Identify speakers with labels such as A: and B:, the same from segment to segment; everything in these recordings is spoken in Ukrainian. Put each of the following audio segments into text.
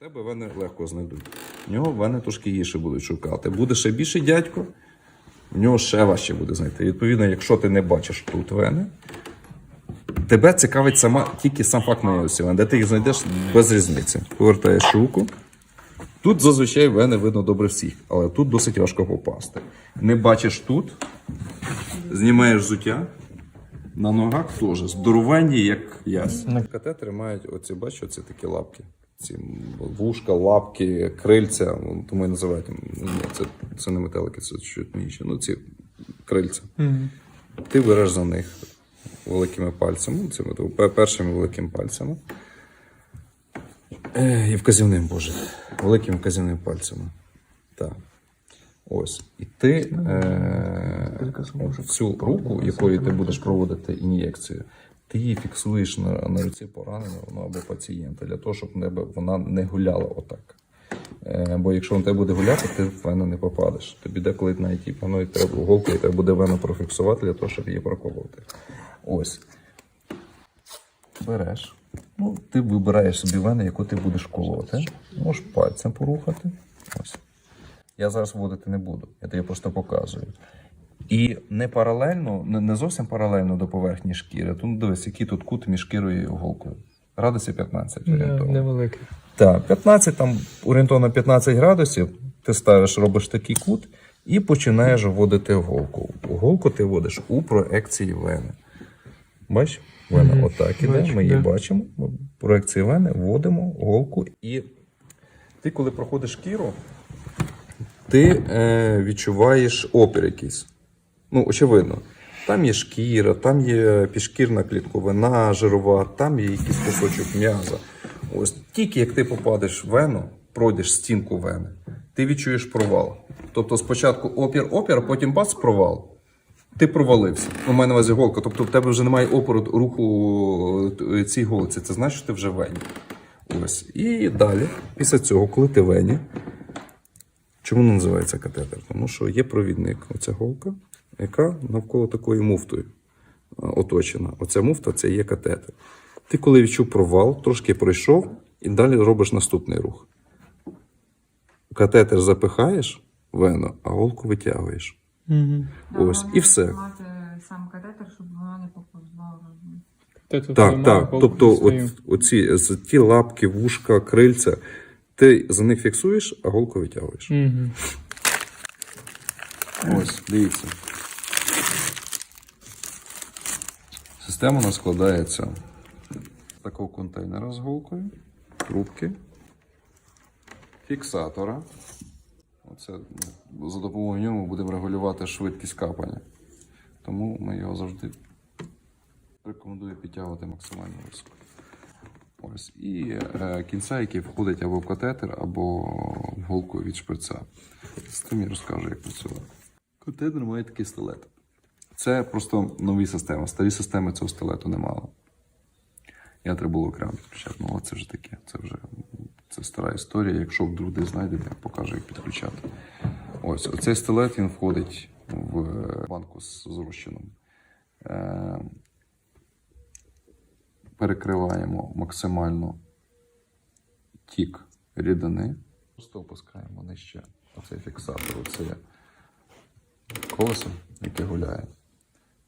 A: тебе вени легко знайдуть. В нього вени трошки гірше будуть шукати. Буде ще більше дядько, в нього ще важче буде знайти. Відповідно, якщо ти не бачиш тут вени, тебе цікавить сама, тільки сам факт наявності вен, де ти їх знайдеш без різниці. Повертаєш руку. Тут зазвичай вени видно добре всіх, але тут досить важко попасти. Не бачиш тут, знімаєш взуття. На ногах теж здоровенні, як ясь. Катетери мають оці, бачиш, оці такі лапки. Ці вушка, лапки, крильця, ну, тому і називають. Це, це не метелики, це чуть інше. Ну, ці крильця. Ти береш за них великими пальцями, ну, цими першими великими пальцями. Е, і вказівним, Боже. Великими вказівними пальцями. Так. Ось. І ти е, цю руку, якою ти будеш проводити ін'єкцію, ти її фіксуєш на, на руці пораненого ну, або пацієнта для того, щоб вона не гуляла отак. Е, бо якщо на тебе буде гуляти, ти в вену не попадеш. Тобі деколи навіть і планують треба голку, і тебе буде вену профіксувати для того, щоб її проколоти. Ось. Береш. Ну, ти вибираєш собі вену, яку ти будеш колоти. Можеш пальцем порухати. Ось. Я зараз вводити не буду, я тобі просто показую. І не паралельно, не, зовсім паралельно до поверхні шкіри. Тут дивись, який тут кут між шкірою і голкою. Градусів 15 орієнтовно.
B: Невеликий.
A: Так, 15, там орієнтовно 15 градусів. Ти ставиш, робиш такий кут і починаєш вводити голку. Голку ти вводиш у проекції вени. Бачиш? Вена
B: Мгм.
A: отак іде,
B: Бачу,
A: ми її
B: да.
A: бачимо. Проекції вени вводимо голку. І ти, коли проходиш шкіру, ти е, відчуваєш опір якийсь. Ну, очевидно. Там є шкіра, там є підшкірна клітковина жирова, там є якийсь кусочок м'яза. Ось тільки як ти попадеш в вену, пройдеш стінку вени, ти відчуєш провал. Тобто спочатку опір, опір, а потім бац, провал. Ти провалився. У мене на увазі голка. Тобто в тебе вже немає опору руху е, цій голці. Це значить, що ти вже вені. Ось. І далі, після цього, коли ти вені, Чому називається катетер? Тому що є провідник, оця голка, яка навколо такою муфтою е, оточена. Оця муфта це є катетер. Ти, коли відчув провал, трошки пройшов, і далі робиш наступний рух. Катетер запихаєш в вену, а голку витягуєш.
B: Угу.
A: Ось, і все.
C: Сам катетер, щоб воно не поповзло.
A: Так, так. Тобто, от, оці з- ті лапки, вушка, крильця, ти за них фіксуєш, а голку витягуєш.
B: Угу.
A: Ось, дивіться. Система у нас складається з такого контейнера з голкою, трубки, фіксатора. Оце, ну, за допомогою нього будемо регулювати швидкість капання. Тому ми його завжди рекомендую підтягувати максимально високо. Ось. І е, кінця, який входить або в катетер, або в голку від шприца. З тим я розкажу, як працювати. Катетер має такий стилет. Це просто нові системи. Старі системи цього стилету не мало. Я треба було окремо підключати. Ну, але це вже таке. Це вже це стара історія. Якщо вдруг десь знайдете, я покажу, як підключати. Ось, оцей стилет він входить в банку з зрощеном. Е, перекриваємо максимально тік рідини. Просто опускаємо нижче оцей фіксатор, оце колесо, яке гуляє.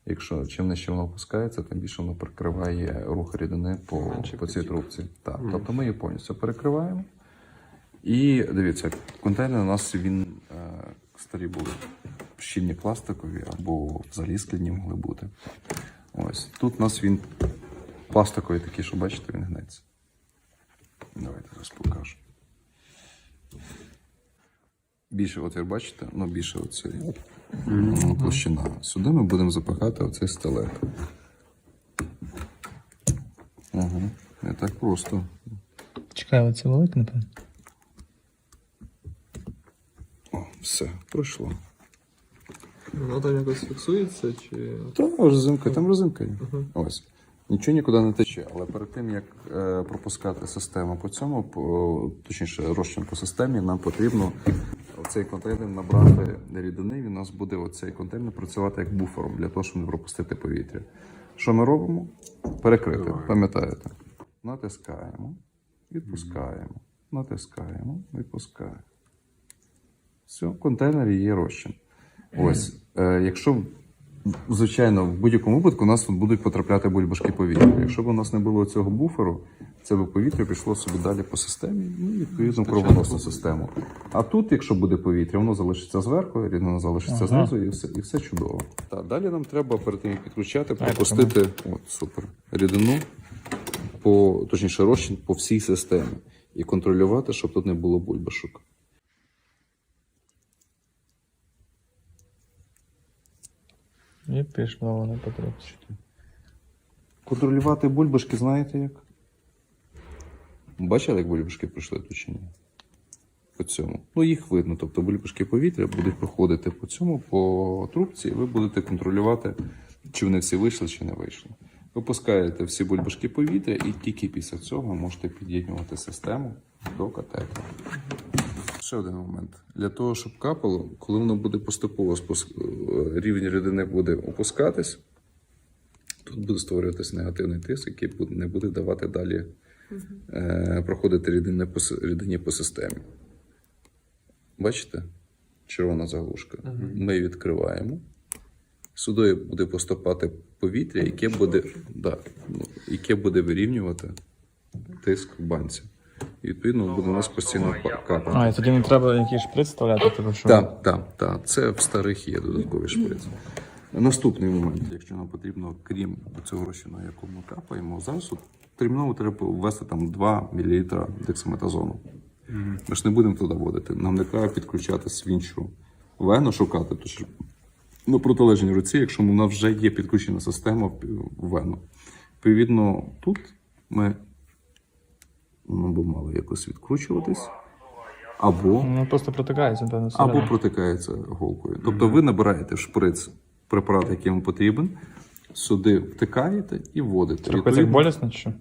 A: Якщо чим нижче воно опускається, тим більше воно перекриває рух рідини по, по цій трубці. Так, тобто ми її повністю перекриваємо. І дивіться, контейнер у нас він е, старі були щільні пластикові або взагалі скляні могли бути. Ось тут у нас він пластиковий такий, що бачите, він гнеться. Давайте зараз покажу. Більше отвір, бачите? Ну, більше оцей площина. Сюди ми будемо запихати оцей стелет. Угу. Не так просто.
B: Чекай, оце велике, напевно.
A: О, все, пройшло.
D: Воно там якось фіксується чи.
A: Там резинка, там резинка є. Ось. Нічого нікуди не тече, але перед тим як е, пропускати систему по цьому, по, точніше, розчин по системі, нам потрібно цей контейнер набрати рідини. Він у нас буде оцей контейнер працювати як буфером для того, щоб не пропустити повітря. Що ми робимо? Перекрити, пам'ятаєте? Натискаємо, відпускаємо, натискаємо, випускаємо. Все, в контейнері є розчин. Ось, е, якщо, звичайно, в будь-якому випадку у нас тут будуть потрапляти бульбашки повітря. Якщо б у нас не було цього буферу, це б повітря пішло собі далі по системі, ну і відповідно кровоносну систему. А тут, якщо буде повітря, воно залишиться зверху, рідина залишиться знизу, і все, і все чудово. Так, далі нам треба перед тим, як підключати, пропустити от, супер, рідину по точніше розчин по всій системі і контролювати, щоб тут не було бульбашок.
B: І пішло воно по.
A: Контролювати бульбашки, знаєте як? Бачили, як бульбашки пройшли тут чи ні? По цьому. Ну, їх видно. Тобто бульбашки повітря будуть проходити по цьому, по трубці, і ви будете контролювати, чи вони всі вийшли, чи не вийшли. Випускаєте всі бульбашки повітря, і тільки після цього можете під'єднувати систему до катетера. Ще один момент. Для того, щоб капало, коли воно буде поступово спуск... е, рівень рідини буде опускатись, Тут буде створюватися негативний тиск, який буде- не буде давати далі е, проходити рідини по, рідині по системі. Бачите? Червона заглушка. Ми відкриваємо. Сюди буде поступати повітря, яке буде, да, яке буде вирівнювати тиск в банці. І відповідно буде у нас постійно па- капати.
B: А, і тоді не треба якийсь шприц вставляти, типу, що?
A: Так, так, так. Це в старих є додаткові шприц. Наступний момент, якщо нам потрібно, крім цього розчину, яку ми капаємо, зараз от терміново треба ввести там 2 мл дексаметазону. Ми ж не будемо туди вводити. Нам не треба підключатись в іншу вену шукати, то що на протилежній руці, якщо нас вже є підключена система в вену. Відповідно, тут ми ну, б мало якось відкручуватись. Або
B: Ну просто протикається, певно,
A: або протикається голкою. Тобто ви набираєте в шприц препарат, який вам потрібен, сюди втикаєте і вводите.
B: Як
A: Відповідно,
B: болісно чи що?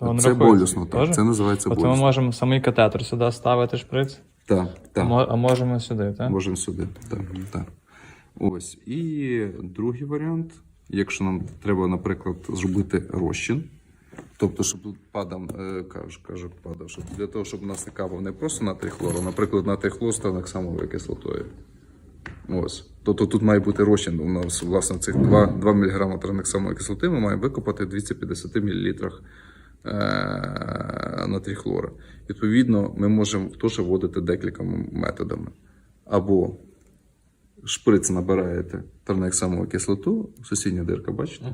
B: Воно
A: Це болісно, так. Це називається
B: От ми можемо самий катетер сюди ставити шприц,
A: Так, так.
B: а можемо сюди, так?
A: Можемо сюди. Так, так. Ось. І другий варіант, якщо нам треба, наприклад, зробити розчин. Тобто, щоб тут падав, е, кажу, кажу, падав, щоб для того, щоб у нас не просто натрій хлору, а, наприклад, натрій хлор став оксамовою кислотою. Ось. Тобто тут має бути розчин. У нас, власне, цих 2, 2 мг транексамової кислоти ми маємо викопати в 250 мл натрій. Відповідно, ми можемо теж вводити декількома методами. Або шприц набираєте транексамову кислоту, сусідня дирка, бачите?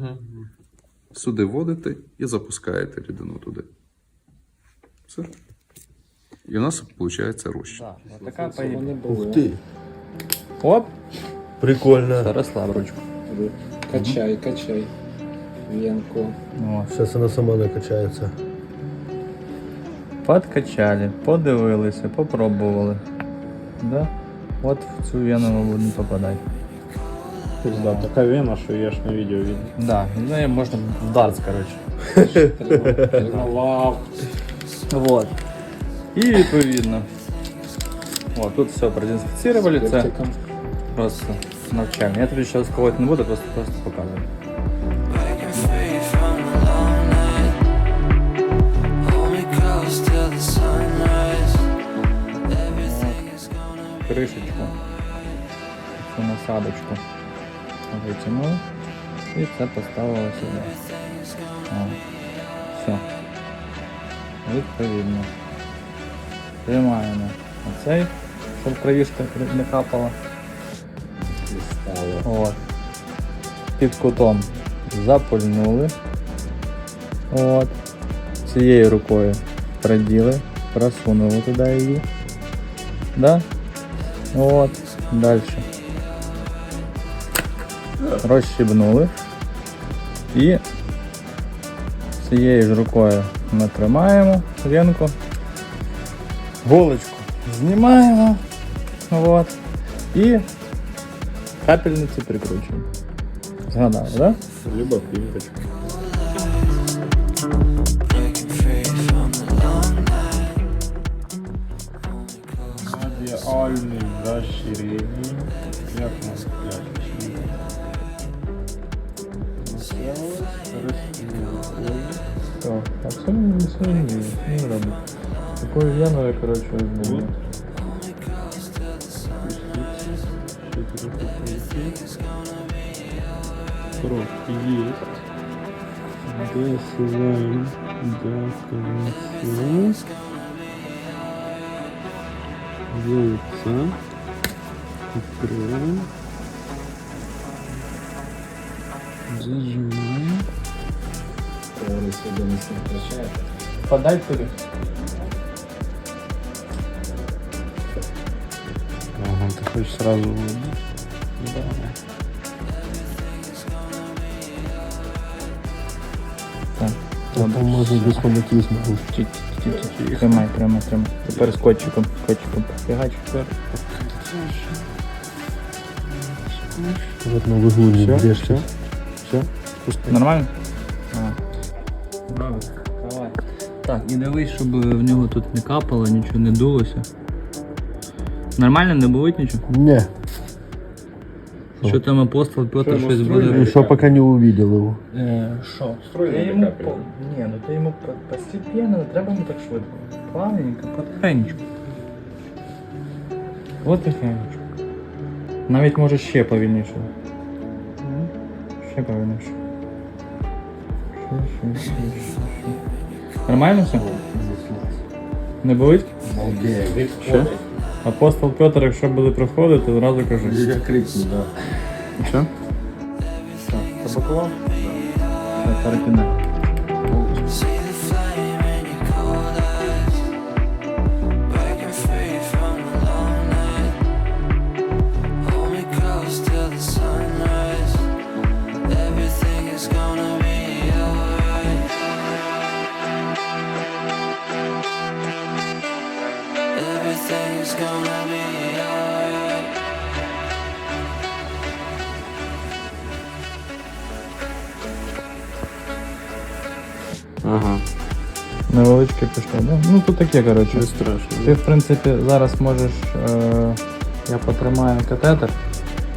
A: Сюди вводите і запускаєте рідину туди. Все. І у нас виходить розчин.
B: Така.
E: Ух ти,
B: Оп,
E: прикольно.
B: розслаб ручку.
F: Качай, качай. Венку.
B: О,
E: Зараз вона сама накачається.
B: Подкачали, подивилися, попробували. Да? От в цю вену ми будемо попадати.
F: Пизда, така вена, що я ж на відео видно.
B: Да, ну і можна в дартс, коротше.
F: Тренував.
B: Вот. І відповідно. О, тут все продезінфіцировали, це
F: Лептиком.
B: просто навчання. Я тобі зараз колоти не буду, просто, просто показую.
G: free from the
B: Насадочку. Витягнули. І це поставили сюди. О. Все. Відповідно. Тримаємо оцей, щоб кровішка не капала. От. Під кутом запульнули. От. Цією рукою проділи, просунули туди її. Да? От. Далі. Розщібнули. І цією ж рукою ми тримаємо ринку, Голочку знімаємо. От. І капельницю прикручуємо. Згадали, так? Да?
F: Любов пимпочку.
B: пьяную, короче, возьму.
F: Срок есть. Досылаем до конца. Яйца. Открываем. Зажимаем.
B: Который себя
F: не сокращает. Хочешь сразу вводить? Давай.
B: Так.
E: Там можна без фанатизму.
B: Тримай, тримай, тримай. Тепер скотчиком, скотчиком. Фігач, тепер.
E: Вот на вуглу не брешься.
F: все, все.
B: Нормально? Давай. Так, і дивись, щоб в нього тут не капало, нічого не дулося. Нормально, не болить нічого?
E: Не,
B: Що там апостол Петр щось
E: ну,
B: буде.
E: еще пока не увидел его.
B: Е, Що? Я йому по... Ні, ну ти йому по- постепенно, не треба не так швидко. Плавненько, потихеньку. Потихеньку. Навіть може ще повільніше. Ще повільніше. Ще, ще, ще, ще, ще. Нормально все? Не болить?
E: Що?
B: Апостол Петр, якщо буде проходити, одразу кажу.
E: Я крикну, да.
B: Що? Так, запакував? Так, перекидай. Невеличке пішло, да? Ну тут таке, коротше.
F: не страшно.
B: Ти, в принципі, зараз можеш. Е, я потримаю катетер.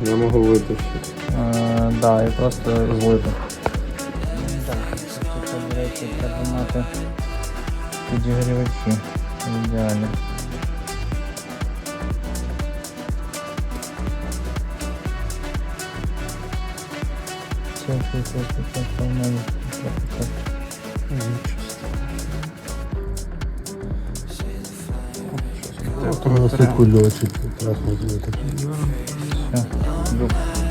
F: Я могу вытащить.
B: Е, да, і просто злити. Так, тут, до речі, треба мати підігрівачі. Ідеально. Все, все, все, все, все, все, в мене. Все, все.
E: Вот это.
B: Все.